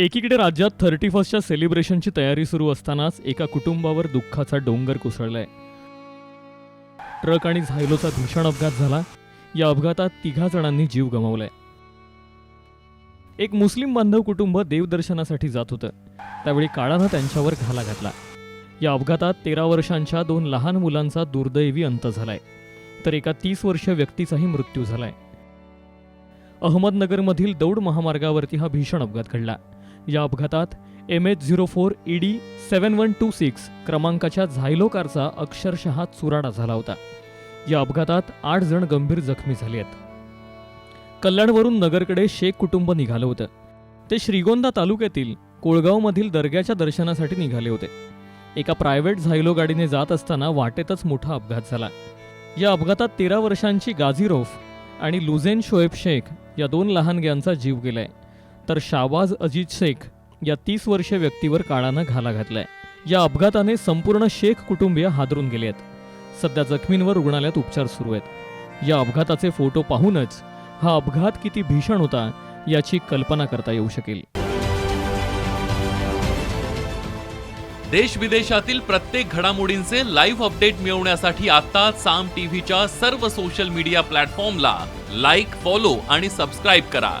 एकीकडे राज्यात थर्टी फर्स्टच्या सेलिब्रेशनची तयारी सुरू असतानाच एका कुटुंबावर दुःखाचा डोंगर कोसळलाय. ट्रक आणि झायलोचा भीषण अपघात झाला. या अपघातात तिघा जणांनी जीव गमावलाय. एक मुस्लिम बांधव कुटुंब देवदर्शनासाठी जात होतं. त्यावेळी काळानं त्यांच्यावर घाला घातला. या अपघातात तेरा वर्षांच्या दोन लहान मुलांचा दुर्दैवी अंत झालाय. तर एका तीस वर्ष व्यक्तीचाही मृत्यू झालाय. अहमदनगरमधील दौड महामार्गावरती हा भीषण अपघात घडला. या अपघातात M H zero four ED seven one two six क्रमांकाच्या झायलो कारचा अक्षरशः चुराडा झाला होता. या अपघातात आठ जण गंभीर जखमी झाले आहेत. कल्याणवरून नगरकडे शेख कुटुंब निघालं होतं. ते श्रीगोंदा तालुक्यातील कोळगावमधील दर्ग्याच्या दर्शनासाठी निघाले होते. एका प्रायव्हेट झायलो गाडीने जात असताना वाटेतच मोठा अपघात झाला. या अपघातात तेरा वर्षांची गाझीरोफ आणि लुझेन शोएब शेख या दोन लहानग्यांचा जीव गेलाय. तर शाबाज अजित शेख या तीस वर्षीय व्यक्तीवर काळानं घाला घातलाय. या अपघाताने संपूर्ण शेख कुटुंबीय हादरून गेले आहेत. सध्या जखमींवर रुग्णालयात उपचार सुरू आहेत. या अपघाताचे फोटो पाहूनच हा अपघात किती भीषण होता याची कल्पना करता येऊ शकेल. देश विदेशातील प्रत्येक घडामोडींचे लाईव्ह अपडेट मिळवण्यासाठी आता साम टीव्हीच्या सर्व सोशल मीडिया प्लॅटफॉर्मला लाईक फॉलो आणि सबस्क्राईब करा.